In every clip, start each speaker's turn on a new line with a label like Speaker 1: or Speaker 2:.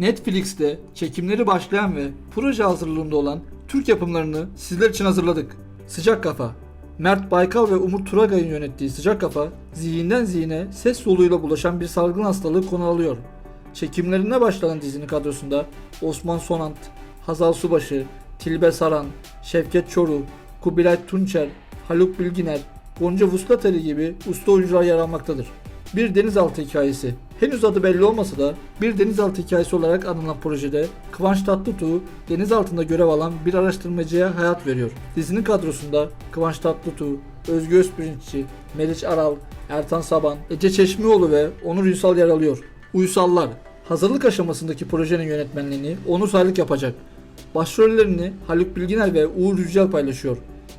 Speaker 1: Netflix'te çekimleri başlayan ve proje hazırlığında olan Türk yapımlarını sizler için hazırladık. Sıcak Kafa Mert Baykal ve Umut Turagay'ın yönettiği Sıcak Kafa, zihinden zihine ses soluyla bulaşan bir salgın hastalığı konu alıyor. Çekimlerine başlanan dizinin kadrosunda Osman Sonant, Hazal Subaşı, Tilbe Saran, Şevket Çoruh, Kubilay Tunçer, Haluk Bilginer, Gonca Vuslateli gibi usta oyuncular yer almaktadır. Bir denizaltı hikayesi. Henüz adı belli olmasa da bir denizaltı hikayesi olarak anılan projede Kıvanç Tatlıtuğ deniz altında görev alan bir araştırmacıya hayat veriyor. Dizinin kadrosunda Kıvanç Tatlıtuğ, Özgü Özpirinççi, Meriç Aral, Ertan Saban, Ece Çeşmioğlu ve Onur Ünsal yer alıyor. Uysallar Hazırlık aşamasındaki projenin yönetmenliğini Onur Saylık yapacak. Başrollerini Haluk Bilginer ve Uğur Yücel paylaşıyor.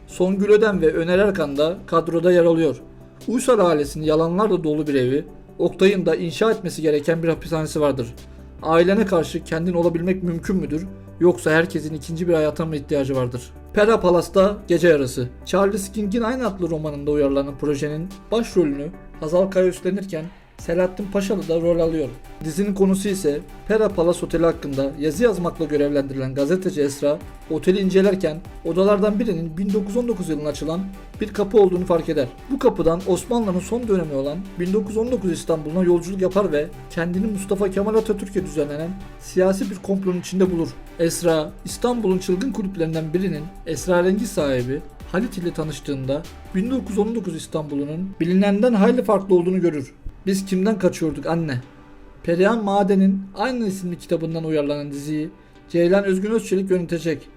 Speaker 1: Songül Öden ve Öner Erkan da kadroda yer alıyor. Uysal ailesinin yalanlarla dolu bir evi, Oktay'ın da inşa etmesi gereken bir hapishanesi vardır. Ailene karşı kendin olabilmek mümkün müdür? Yoksa herkesin ikinci bir hayata mı ihtiyacı vardır? Pera Palas'ta Gece Yarısı. Charles King'in aynı adlı romanında uyarlanan projenin başrolünü Hazal Kaya üstlenirken Selahattin Paşalı da rol alıyor. Dizinin konusu ise Pera Palace Oteli hakkında yazı yazmakla görevlendirilen gazeteci Esra, oteli incelerken odalardan birinin 1919 yılında açılan bir kapı olduğunu fark eder. Bu kapıdan Osmanlı'nın son dönemi olan 1919 İstanbul'una yolculuk yapar ve kendini Mustafa Kemal Atatürk'e düzenlenen siyasi bir komplonun içinde bulur. Esra, İstanbul'un çılgın kulüplerinden birinin esrarengiz sahibi Halit ile tanıştığında 1919 İstanbul'unun bilinenden hayli farklı olduğunu görür. Biz kimden kaçıyorduk anne? Perihan Maden'in aynı isimli kitabından uyarlanan diziyi Ceylan Özgün Özçelik yönetecek.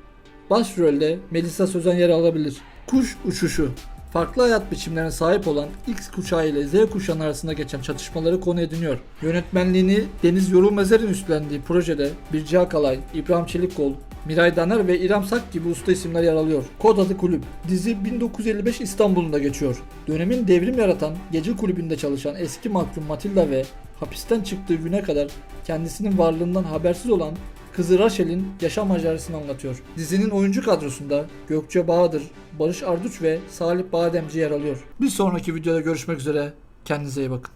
Speaker 1: Başrolde Melisa Sözen yer alabilir. Kuş uçuşu. Farklı hayat biçimlerine sahip olan X kuşağı ile Z kuşağının arasında geçen çatışmaları konu ediniyor. Yönetmenliğini Deniz Yorulmezer'in üstlendiği projede Birce Akalay, İbrahim Çelikkol, Miray Daner ve İrem Sak gibi usta isimler yer alıyor. Kod adı kulüp. Dizi 1955 İstanbul'unda geçiyor. Dönemin devrim yaratan gece kulübünde çalışan eski mahkum Matilda ve hapisten çıktığı güne kadar kendisinin varlığından habersiz olan kızı Rachel'in yaşam macerasını anlatıyor. Dizinin oyuncu kadrosunda Gökçe Bahadır, Barış Arduç ve Salih Bademci yer alıyor. Bir sonraki videoda görüşmek üzere. Kendinize iyi bakın.